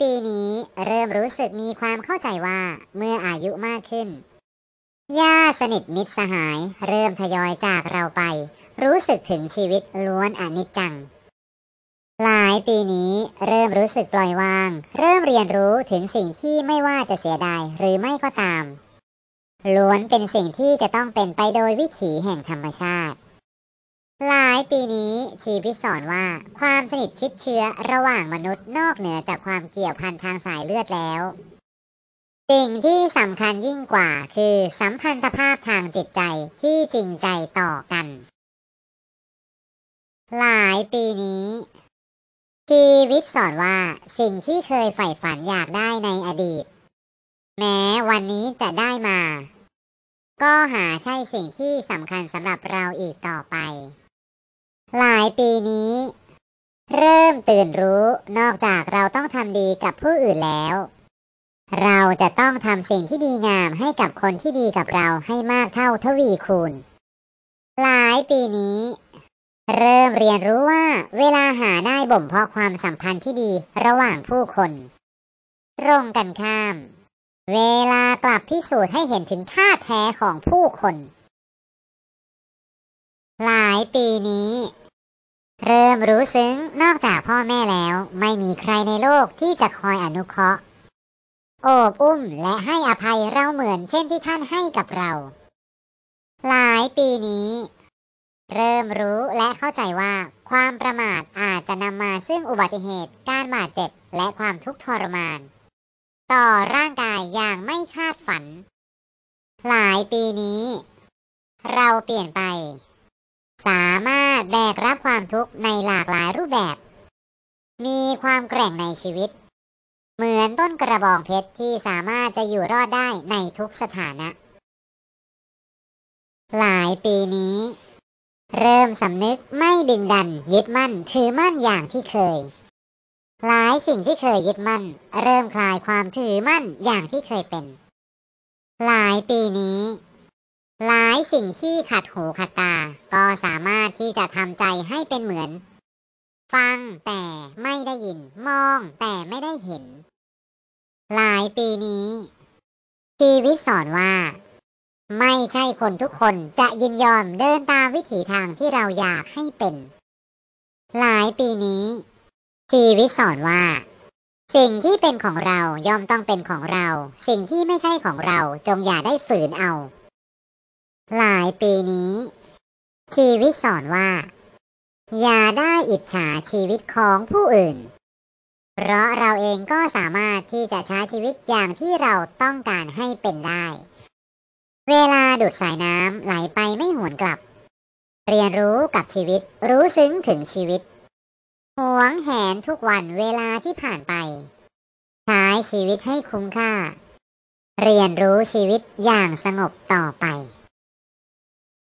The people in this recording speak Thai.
ปีนี้เริ่มรู้สึกมีความเข้าใจว่าเมื่ออายุมากขึ้นญาติสนิทมิตรสหายเริ่มทยอยจากเราไป รู้สึกถึงชีวิตล้วนอนิจจัง หลายปีนี้เริ่มรู้สึกปล่อยวาง เริ่มเรียนรู้ถึงสิ่งที่ไม่ว่าจะเสียดายหรือไม่ก็ตามล้วนเป็นสิ่งที่จะต้องเป็นไปโดยวิถีแห่งธรรมชาติ ชีวิสอนว่า ความสนิทชิดเชื้อระหว่างมนุษย์นอกเหนือจากความเกี่ยวพันทางสายเลือดแล้ว สิ่งที่สำคัญยิ่งกว่าคือสัมพันธภาพทางจิตใจที่จริงใจต่อกัน หลายปีนี้ชีวิตสอนว่าสิ่งที่เคยใฝ่ฝันอยากได้ในอดีต แม้วันนี้จะได้มา ก็หาใช่สิ่งที่สำคัญสำหรับเราอีกต่อไป หลายปีนี้ เริ่มตื่นรู้นอกจากเราต้องทำดีกับผู้อื่นแล้ว เราจะต้องทำสิ่งที่ดีงามให้กับคนที่ดีกับเราให้มากเท่าทวีคูณ หลายปีนี้ เริ่มเรียนรู้ว่าเวลาหาได้บ่มเพาะความสัมพันธ์ที่ดีระหว่างผู้คนตรงกันข้าม เวลากลับพิสูจน์ให้เห็นถึงท่าแท้ของผู้คน หลายปีนี้ เริ่มรู้ซึ้งนอกจากพ่อแม่แล้ว ไม่มีใครในโลกที่จะคอยอนุเคราะห์ โอบอุ้มและให้อภัยเราเหมือนเช่นที่ท่านให้กับเรา หลายปีนี้ เริ่มรู้และเข้าใจว่า ความประมาทอาจจะนำมาซึ่งอุบัติเหตุ การบาดเจ็บ และความทุกข์ทรมาน ต่อร่างกายอย่างไม่คาดฝัน หลายปีนี้ เราเปลี่ยนไป สามารถแบกรับ ความทุกข์ในหลากหลายรูปแบบ มีความแกร่งในชีวิต เหมือนต้นกระบองเพชรที่สามารถจะอยู่รอดได้ในทุกสถานะ หลายปีนี้ เริ่มสำนึกไม่ดึงดัน ยึดมั่นถือมั่นอย่างที่เคย หลายสิ่งที่เคยยึดมั่น เริ่มคลายความถือมั่นอย่างที่เคยเป็น หลายปีนี้ สิ่งที่ขัดหูขัดตา ก็สามารถที่จะทำใจให้เป็นเหมือน ฟังแต่ไม่ได้ยิน มองแต่ไม่ได้เห็น หลายปีนี้ ชีวิตสอนว่า ไม่ใช่คนทุกคนจะยินยอมเดินตามวิถีทางที่เราอยากให้เป็น หลายปีนี้ ชีวิตสอนว่าสิ่งที่เป็นของเราย่อมต้องเป็นของเรา สิ่งที่ไม่ใช่ของเราจงอย่าได้ฝืนเอา ปีนี้ ชีวิตสอนว่า อย่าได้อิจฉาชีวิตของผู้อื่น เพราะเราเองก็สามารถที่จะใช้ชีวิตอย่างที่เราต้องการให้เป็นได้ เวลาดูดสายน้ำไหลไปไม่หวนกลับ เรียนรู้กับชีวิตรู้ซึ้งถึงชีวิตหวงแหนทุกวันเวลาที่ผ่านไป ใช้ชีวิตให้คุ้มค่า เรียนรู้ชีวิตอย่างสงบต่อไป